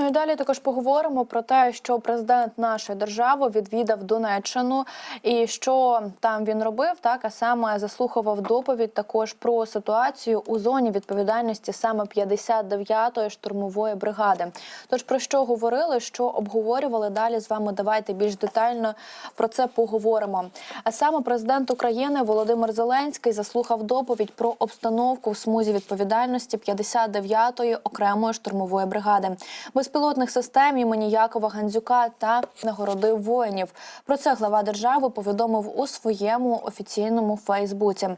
Ну і далі також поговоримо про те, що президент нашої держави відвідав Донеччину і що там він робив, так а саме заслухував доповідь також про ситуацію у зоні відповідальності саме 59-ї штурмової бригади. Тож про що говорили, що обговорювали далі з вами? Давайте більш детально про це поговоримо. А саме президент України Володимир Зеленський заслухав доповідь про обстановку в смузі відповідальності 59-ї окремої штурмової бригади безпілотних систем імені Якова Гандзюка та нагородив воїнів. Про це глава держави повідомив у своєму офіційному Фейсбуці.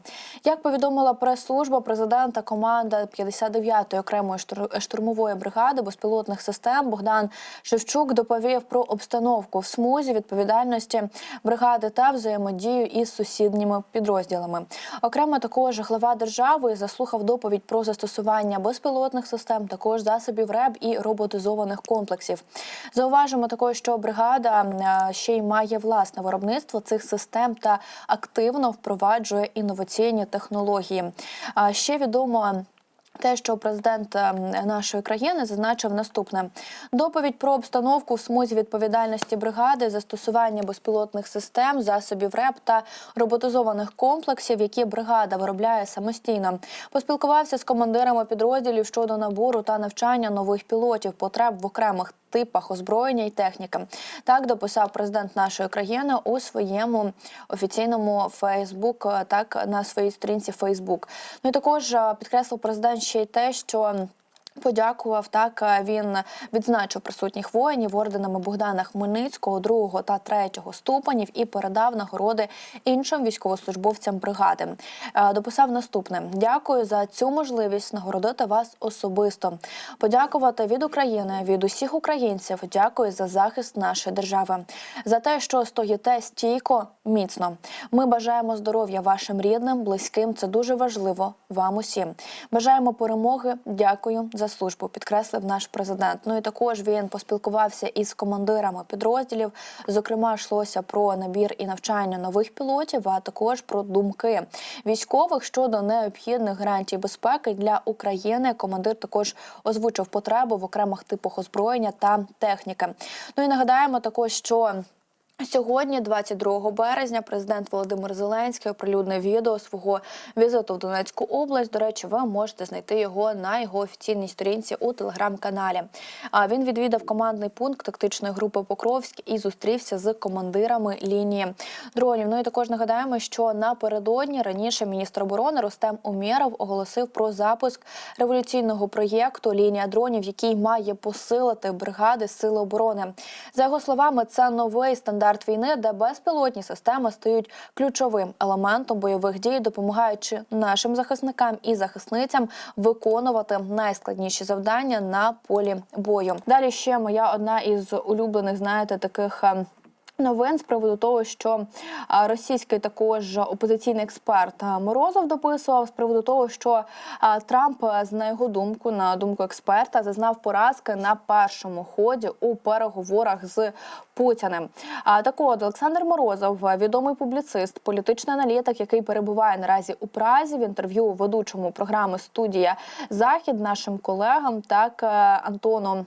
Як повідомила прес-служба президента, команда 59-ї окремої штур- штурмової бригади безпілотних систем Богдан Шевчук доповів про обстановку в смузі відповідальності бригади та взаємодію із сусідніми підрозділами. Окремо також глава держави заслухав доповідь про застосування безпілотних систем, також засобів РЕБ і роботизованих комплексів. Зауважимо також, що бригада е, ще й має власне виробництво цих систем та активно впроваджує інноваційні технології. Ще відомо. Те, що президент е, нашої країни зазначив наступне: доповідь про обстановку в смузі відповідальності бригади, застосування безпілотних систем, засобів РЕП та роботизованих комплексів, які бригада виробляє самостійно. Поспілкувався з командирами підрозділів щодо набору та навчання нових пілотів, потреб в окремих типах озброєння і техніки. Так дописав президент нашої країни у своєму офіційному Фейсбук, так на своїй сторінці Фейсбук. Ну і також підкреслив президент ще й те, що. Подякував так. е, Він відзначив присутніх воїнів орденами Богдана Хмельницького, другого та третього ступенів і передав нагороди іншим військовослужбовцям бригади. Е, Дописав наступне: дякую за цю можливість нагородити вас особисто. Подякувати від України, від усіх українців. Дякую за захист нашої держави, за те, що стоїте стійко, міцно. Ми бажаємо здоров'я вашим рідним, близьким. Це дуже важливо вам усім. Бажаємо перемоги. Дякую за службу. Підкреслив наш президент. Ну і також він поспілкувався із командирами підрозділів. Зокрема, йшлося про набір і навчання нових пілотів, а також про думки військових щодо необхідних гарантій безпеки для України. Командир також озвучив потребу в окремих типах озброєння та техніки. Ну і нагадаємо також, що. Сьогодні, 22 березня, президент Володимир Зеленський оприлюднив відео свого візиту в Донецьку область. До речі, ви можете знайти його на його офіційній сторінці у телеграм-каналі. А він відвідав командний пункт тактичної групи Покровськ і зустрівся з командирами лінії дронів. Ну і також нагадаємо, що напередодні раніше міністр оборони Рустем Умєров оголосив про запуск революційного проєкту Лінія дронів, який має посилити бригади Сили оборони. За його словами, це новий стандарт війни, де безпілотні системи стають ключовим елементом бойових дій, допомагаючи нашим захисникам і захисницям виконувати найскладніші завдання на полі бою. Далі ще моя одна із улюблених, знаєте, таких. Новин з приводу того, що російський також опозиційний експерт Морозов дописував з приводу того, що Трамп, на його думку, на думку експерта, зазнав поразки на першому ході у переговорах з Путіним. А так от Олександр Морозов, відомий публіцист, політичний аналітик, який перебуває наразі у Празі в інтерв'ю ведучому програми студія Захід нашим колегам, так е, Антону. Е,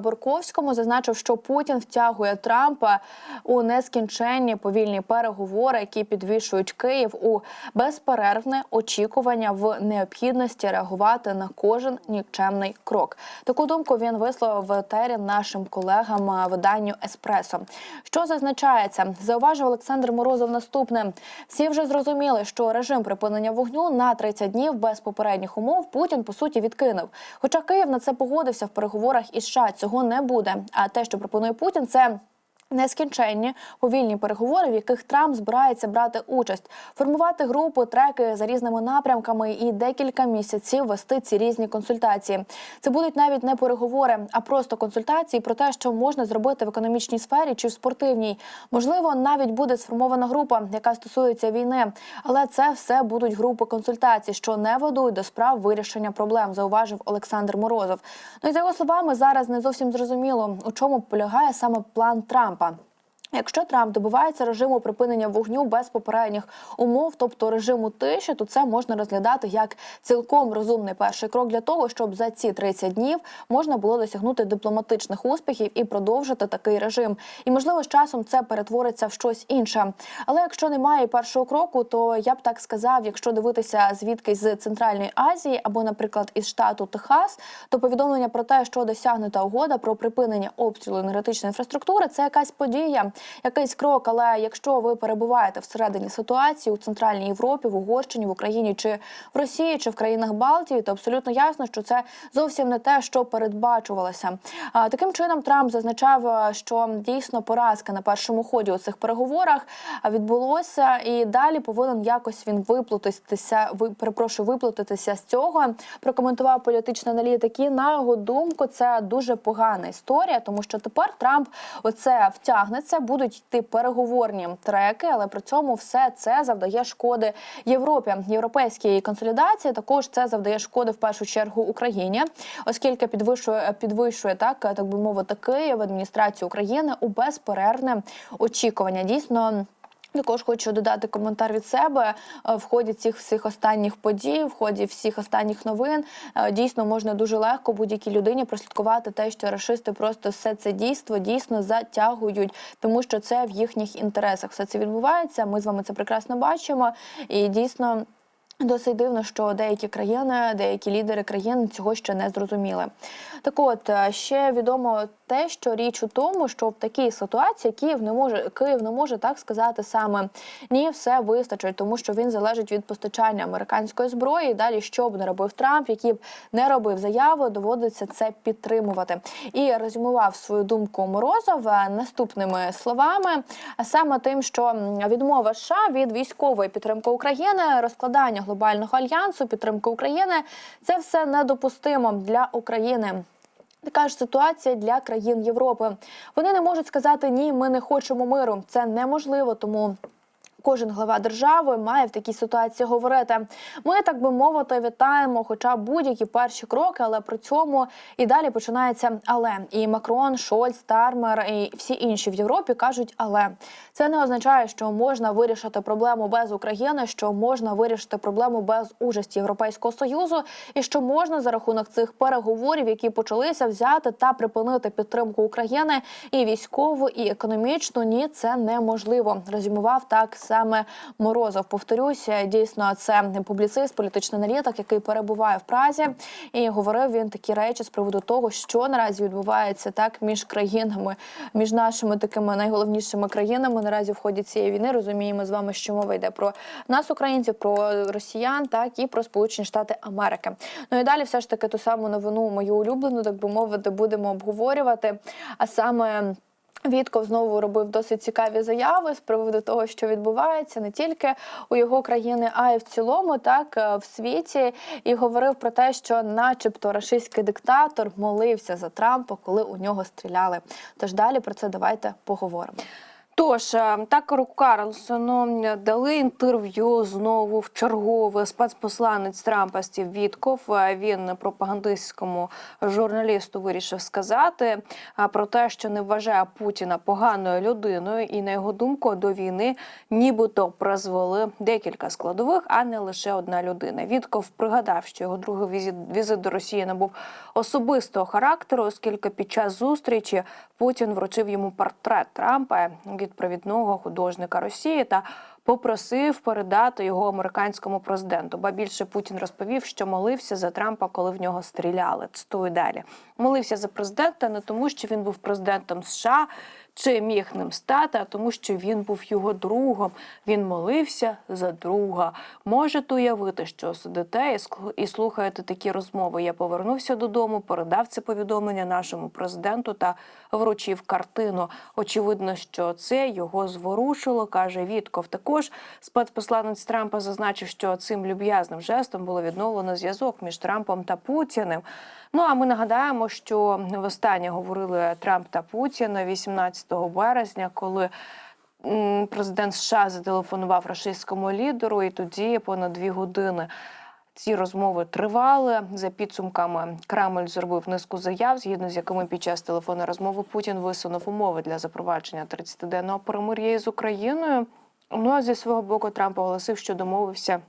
Борковському зазначив, що Путін втягує Трампа у нескінченні повільні переговори, які підвішують Київ у безперервне очікування в необхідності реагувати на кожен нікчемний крок. Таку думку він висловив в етері нашим колегам е, виданню Еспресо. Що зазначається, зауважив Олександр Морозов наступне: всі вже зрозуміли, що режим припинення вогню на 30 днів без попередніх умов Путін по суті відкинув. Хоча Київ на це погодився в переговорах із США, цього не буде. А те, що пропонує Путін, це. Нескінченні повільні переговори, в яких Трамп збирається брати участь, формувати групи, треки за різними напрямками і декілька місяців вести ці різні консультації. Це будуть навіть не переговори, а просто консультації про те, що можна зробити в економічній сфері чи в спортивній. Можливо, навіть буде сформована група, яка стосується війни, але це все будуть групи консультацій, що не ведуть до справ вирішення проблем, зауважив Олександр Морозов. Ну і за його словами, зараз не зовсім зрозуміло, у чому полягає саме план Трампа. Якщо Трамп добивається режиму припинення вогню без попередніх умов, тобто режиму тиші, то це можна розглядати як цілком розумний перший крок для того, щоб за ці 30 днів можна було досягнути дипломатичних успіхів і продовжити такий режим. І можливо, з часом це перетвориться в щось інше. Але якщо немає першого кроку, то я б так сказав, якщо дивитися звідки з Центральної Азії або, наприклад, із штату Техас, то повідомлення про те, що досягнута угода про припинення обстрілу енергетичної інфраструктури, це якась подія якийсь крок. Але якщо ви перебуваєте всередині ситуації у центральній Європі, в Угорщині, в Україні чи в Росії, чи в країнах Балтії, то абсолютно ясно, що це зовсім не те, що передбачувалося. Таким чином Трамп зазначав, що дійсно поразка на першому ході у цих переговорах відбулося, і далі повинен якось він виплутатися. Ви перепрошую, виплутатися з цього. Прокоментував політичний аналітик. І на його думку, це дуже погана історія, тому що тепер Трамп оце втягнеться, будуть йти переговорні треки, але при цьому все це завдає шкоди Європі. Європейській консолідації також це завдає шкоди в першу чергу Україні, оскільки підвищує підвищує так, так би мовити, Київ адміністрацію України у безперервне очікування. Дійсно. Також хочу додати коментар від себе Е, в ході цих всіх останніх подій, в ході всіх останніх новин. е, Дійсно можна дуже легко будь-якій людині прослідкувати те, що рашисти просто все це дійство дійсно затягують, тому що це в їхніх інтересах. Все це відбувається. Ми з вами це прекрасно бачимо, і дійсно. Досить дивно, що деякі країни, деякі лідери країн цього ще не зрозуміли. Так, от е, ще відомо те, що річ у тому, що в такій ситуації Київ не може Київ не може так сказати саме ні, все вистачить, тому що він залежить від постачання американської зброї. Далі, що б не робив Трамп, які б не робив заяви, доводиться це підтримувати. І резюмував свою думку Морозов е, наступними словами, а саме тим, що відмова США від військової підтримки України, розкладання глобального альянсу, підтримки України це все недопустимо для України. Така ж ситуація для країн Європи. Вони не можуть сказати ні, ми не хочемо миру. Це неможливо, тому. Кожен глава держави має в такій ситуації говорити. Ми так би мовити вітаємо, хоча будь-які перші кроки, але при цьому і далі починається але. І Макрон, Шольц, Тармер і всі інші в Європі кажуть, але це не означає, що можна вирішити проблему без України, що можна вирішити проблему без участі Європейського союзу, і що можна за рахунок цих переговорів, які почалися, взяти та припинити підтримку України і військову, і економічну. Ні, це неможливо. Резюмував так саме Морозов. Повторюся, дійсно, це публіцист, політичний аналітик, який перебуває в Празі, і говорив він такі речі з приводу того, що наразі відбувається так між країнами, між нашими такими найголовнішими країнами наразі в ході цієї війни. Розуміємо з вами, що мова йде про нас, українців, про росіян, так і про Сполучені Штати Америки. Ну і далі, все ж таки, ту саму новину мою улюблену, так би мовити, будемо обговорювати. А саме. Вітков знову робив досить цікаві заяви з приводу того, що відбувається не тільки у його країни, а й в цілому, так е, в світі, і говорив про те, що, начебто, рашистський диктатор молився за Трампа, коли у нього стріляли. Тож далі про це давайте поговоримо. Тож е, Такеру Карлсону дали інтерв'ю знову в чергове спецпосланець Трампа Стів Вітков. Е, Він пропагандистському журналісту вирішив сказати е, про те, що не вважає Путіна поганою людиною, і на його думку до війни нібито призвели декілька складових, а не лише одна людина. Вітков пригадав, що його другий візит, візит до Росії набув особистого характеру, оскільки під час зустрічі Путін вручив йому портрет Трампа від провідного художника Росії та попросив передати його американському президенту. Ба більше Путін розповів, що молився за Трампа, коли в нього стріляли. Цитую далі. Молився за президента не тому, що він був президентом США. Чи міг ним стати, а тому, що він був його другом. Він молився за друга. Можете уявити, що сидите і слухаєте такі розмови. Я повернувся додому, передав це повідомлення нашому президенту та вручив картину. Очевидно, що це його зворушило, каже Вітков. Також спецпосланець Трампа зазначив, що цим люб'язним жестом було відновлено зв'язок між Трампом та Путіним. Ну а ми нагадаємо, що востаннє говорили Трамп та Путін 18 березня, коли президент США зателефонував рашистському лідеру, і тоді понад дві години. Ці розмови тривали. За підсумками Кремль зробив низку заяв, згідно з якими під час телефонної розмови Путін висунув умови для запровадження 30-денного перемир'я із Україною. Ну а зі свого боку Трамп оголосив, що домовився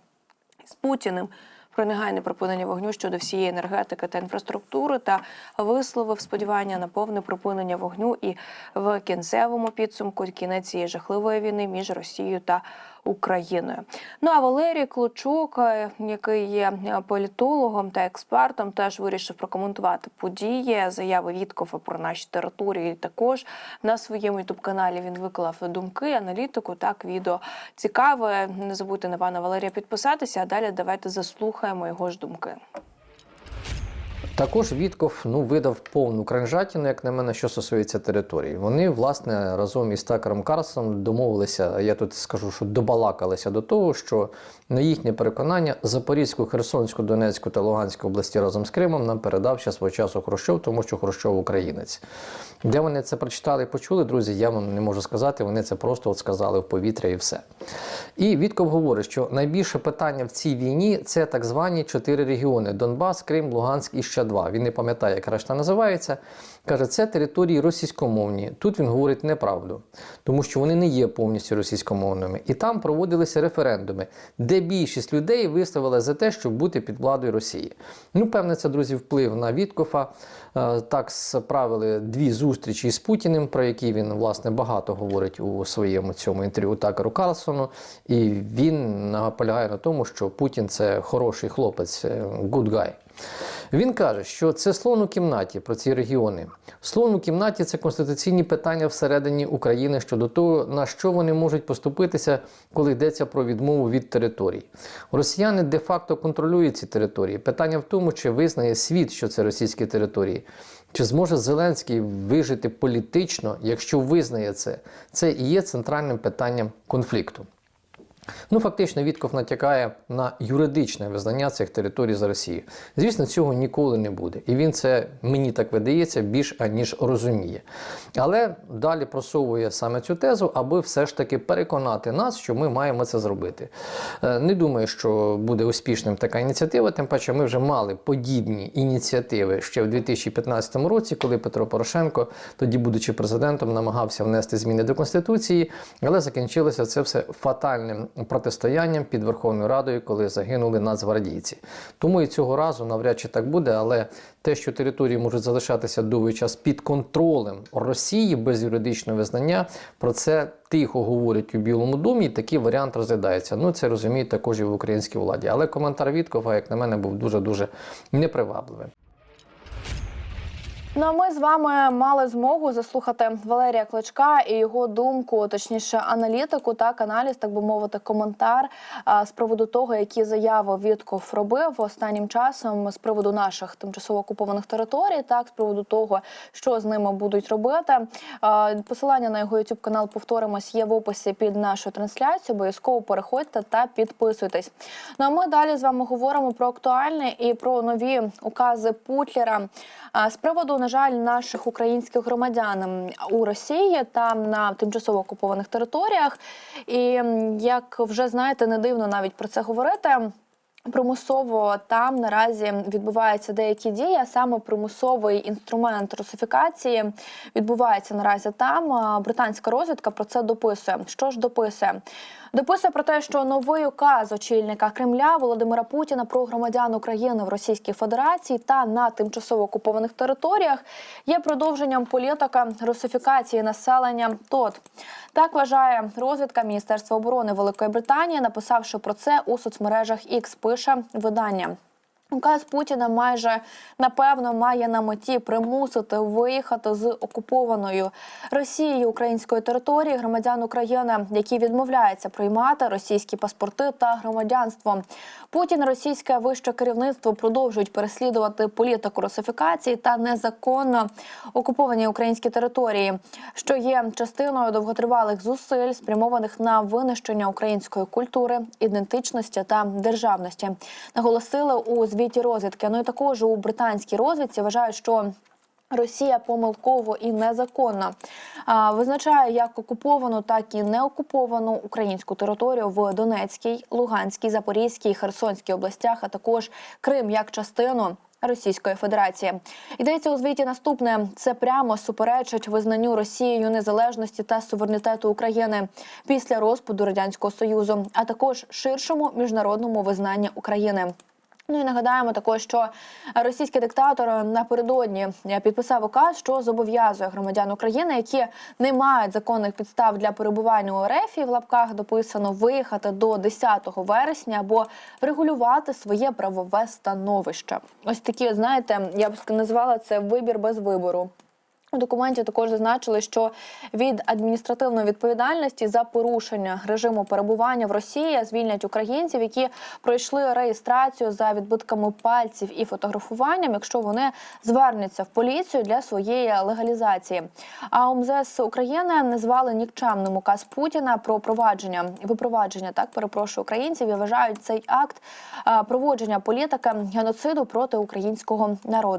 з Путіним про негайне припинення вогню щодо всієї енергетики та інфраструктури та висловив сподівання на повне припинення вогню і в кінцевому підсумку кінець цієї жахливої війни між Росією та Україною. Ну а Валерій Клочук, е, який є е, політологом та експертом, теж вирішив прокоментувати події, заяви Віткофа про наші території. Також на своєму ютуб каналі він виклав думки, аналітику. Так, відео цікаве. Не забудьте на пана Валерія підписатися. А далі давайте заслухаємо його ж думки. Також Вітков ну, видав повну кранжатіну, як на мене, що стосується території. Вони, власне, разом із Такером Карлсоном домовилися, я тут скажу, що добалакалися до того, що на їхнє переконання Запорізьку, Херсонську, Донецьку та Луганську області разом з Кримом нам передав ще свого часу Хрущов, тому що Хрущов українець. Де вони це прочитали і почули, друзі, я вам не можу сказати. Вони це просто от сказали в повітря і все. І Вітков говорить, що найбільше питання в цій війні це так звані чотири регіони: Донбас, Крим, Луганськ і ще два. Він не пам'ятає, як решта називається. Каже, це території російськомовні. Тут він говорить неправду, тому що вони не є повністю російськомовними. І там проводилися референдуми, де більшість людей висловила за те, щоб бути під владою Росії. Ну, певне, це друзі, вплив на Віткофа. Е, Так справили дві зустрічі з Путіним, про які він власне багато говорить у своєму цьому інтерв'ю Такеру Карлсону. І він наполягає на тому, що Путін це хороший хлопець, е, good guy. Він каже, що це слон у кімнаті про ці регіони. Слон у кімнаті це конституційні питання всередині України щодо того, на що вони можуть поступитися, коли йдеться про відмову від територій. Росіяни де-факто контролюють ці території. Питання в тому, чи визнає світ, що це російські території. Чи зможе Зеленський вижити політично, якщо визнає це? Це і є центральним питанням конфлікту. Ну, фактично, Вітков натякає на юридичне визнання цих територій за Росією. Звісно, цього ніколи не буде. І він це, мені так видається, більш аніж розуміє. Але далі просовує саме цю тезу, аби все ж таки переконати нас, що ми маємо це зробити. Е, Не думаю, що буде успішним така ініціатива, тим паче ми вже мали подібні ініціативи ще в 2015 році, коли Петро Порошенко, тоді, будучи президентом, намагався внести зміни до Конституції, але закінчилося це все фатальним протистоянням під Верховною Радою, коли загинули нацгвардійці. Тому і цього разу навряд чи так буде, але те, що території можуть залишатися довгий час під контролем Росії без юридичного визнання, про це тихо говорять у Білому домі, і такий варіант розглядається. Ну це розуміють також і в українській владі. Але коментар Віткова, як на мене, був дуже дуже непривабливим. Ну а ми з вами мали змогу заслухати Валерія Клочка і його думку, точніше, аналітику, так аналіз, так би мовити, коментар з приводу того, які заяви Вітков робив останнім часом з приводу наших тимчасово окупованих територій, так з приводу того, що з ними будуть робити. Посилання на його youtube канал повторимось є в описі під нашою трансляцією. Обов'язково переходьте та підписуйтесь. Ну а ми далі з вами говоримо про актуальне і про нові укази Путлера з приводу, на жаль, наших українських громадян у Росії та на тимчасово окупованих територіях. І як вже знаєте, не дивно навіть про це говорити. Примусово там наразі відбуваються деякі дії, а саме примусовий інструмент русифікації відбувається наразі там. Британська розвідка про це дописує. Що ж дописує? Дописує про те, що новий указ очільника Кремля Володимира Путіна про громадян України в Російській Федерації та на тимчасово окупованих територіях є продовженням політика русифікації населення. ТОТ так вважає розвідка Міністерства оборони Великої Британії, написавши про це у соцмережах X, пише видання. Указ Путіна майже напевно має на меті примусити виїхати з окупованою Росією української території громадян України, які відмовляються приймати російські паспорти та громадянство. Путін, російське вище керівництво продовжують переслідувати політику русифікації та незаконно окуповані українські території, що є частиною довготривалих зусиль, спрямованих на винищення української культури, ідентичності та державності. Наголосили у звіті розвідки. Ну і також у британській розвідці вважають, що Росія помилково і незаконно визначає як окуповану, так і неокуповану українську територію в Донецькій, Луганській, Запорізькій, Херсонській областях, а також Крим як частину. Російської Федерації йдеться у звіті наступне: це прямо суперечить визнанню Росією незалежності та суверенітету України після розпаду радянського союзу, а також ширшому міжнародному визнанні України. Ну і нагадаємо також, що російський диктатор напередодні підписав указ, що зобов'язує громадян України, які не мають законних підстав для перебування у РФ, і в лапках дописано виїхати до 10 вересня або регулювати своє правове становище. Ось такі, знаєте, я б назвала це вибір без вибору. У документі також зазначили, що від адміністративної відповідальності за порушення режиму перебування в Росії звільнять українців, які пройшли реєстрацію за відбитками пальців і фотографуванням, якщо вони звернуться в поліцію для своєї легалізації. А МЗС України назвали нікчемним указ Путіна про провадження випровадження так перепрошую українців і вважають цей акт проводження політики геноциду проти українського народу.